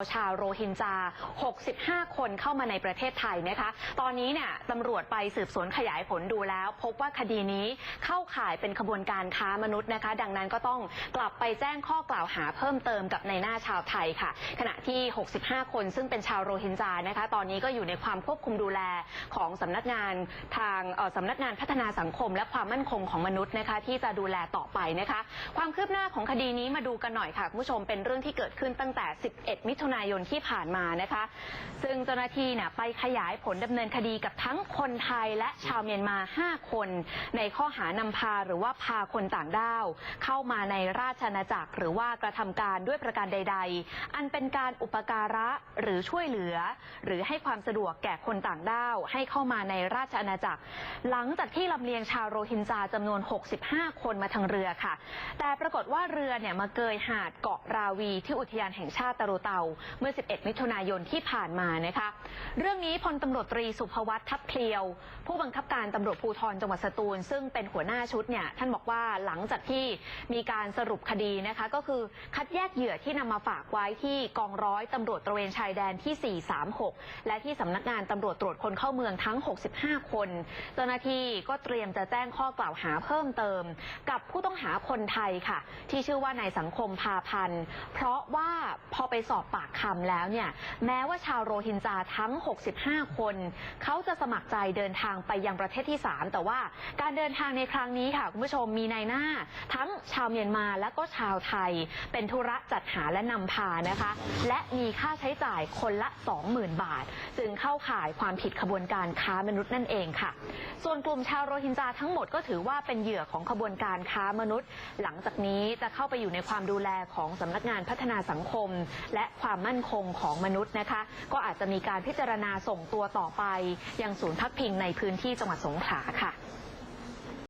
ชาวโรฮิงญา65 คนเข้ามาในประเทศไทยนะคะ ตอนนี้เนี่ยตำรวจไปสืบสวนขยายผลดูแล้ว พบว่าคดีนี้เข้าข่ายเป็นขบวนการค้ามนุษย์นะคะ ดังนั้นก็ต้องกลับไปแจ้งข้อกล่าวหาเพิ่มเติมกับในหน้าชาวไทยค่ะ ขณะที่ 65 คนซึ่งเป็นชาวโรฮิงญานะคะ ตอนนี้ก็อยู่ในความควบคุมดูแลของสำนักงานทางสำนักงานพัฒนาสังคม และความมั่นคงของมนุษย์นะคะ ที่จะดูแลต่อไปนะคะ ความคืบหน้าของคดีนี้มาดูกันหน่อยค่ะคุณผู้ชมเป็นเรื่องที่เกิดขึ้นตั้งแต่ 11 มิถุนายนที่ผ่านมานะคะ ซึ่งเจ้าหน้าที่เนี่ยไปขยายผลดำเนินคดีกับทั้งคนไทยและชาวเมียนมา 5 คน ในข้อหานำพาหรือว่าพาคนต่างด้าว เข้ามาในราชอาณาจักร หรือว่ากระทำการด้วยประการใด ๆ อันเป็นการอุปการะหรือช่วยเหลือ หรือให้ความสะดวกแก่คนต่างด้าว ให้เข้ามาในราชอาณาจักร หลังจากที่ลำเลียงชาวโรฮิงญาจำนวน 65 คนมาทางเรือค่ะ แต่ปรากฏว่าเรือเนี่ยมาเกยหาดเกาะราวีที่อุทยานแห่งชาติตะโรเตาเมื่อ 11 มิถุนายนที่ผ่านมานะคะ เรื่องนี้พลตำรวจตรีสุภวัตทัพเพลียว ผู้บังคับการตำรวจภูธรจังหวัดสตูล ซึ่งเป็นหัวหน้าชุดเนี่ยท่านบอกว่าหลังจากที่มีการสรุปคดีนะคะ ก็คือคัดแยกเหยื่อที่นำมาฝากไว้ที่กองร้อยตำรวจตระเวนชายแดนที่ 436 และที่สำนักงานตำรวจตรวจคนเข้าเมืองทั้ง 65 คน เจ้าหน้าที่ก็เตรียมจะแจ้งข้อกล่าวหาเพิ่มเติม กับผู้ต้องหาคนไทยค่ะ ที่ชื่อว่านายสังคมพาพันธ์เพราะว่าพอไปสอบปากคำแล้วเนี่ยแม้ว่าชาวโรฮิงญาทั้ง 65 คน เขาจะสมัครใจเดินทางไปยังประเทศที่ 3 แต่ว่าการเดินทางในครั้งนี้ค่ะ คุณผู้ชมมีในายหน้า ทั้งชาวเมียนมาและก็ชาวไทย เป็นธุระจัดหาและนำพานะคะ และมีค่าใช้จ่ายคนละ 20,000 บาท จึงเข้าข่ายความผิดขบวนการค้ามนุษย์นั่นเองค่ะ ส่วนกลุ่มชาวโรฮิงญาทั้งหมดก็ถือว่าเป็นเหยื่อของขบวนการค้ามนุษย์ หลังจากนี้จะเข้าไปอยู่ในความดูแลของสำนักงานพัฒนาสังคม และความความมั่นคงของมนุษย์นะคะ ก็อาจจะมีการพิจารณาส่งตัวต่อไป ยังศูนย์พักพิงในพื้นที่จังหวัดสงขลาค่ะ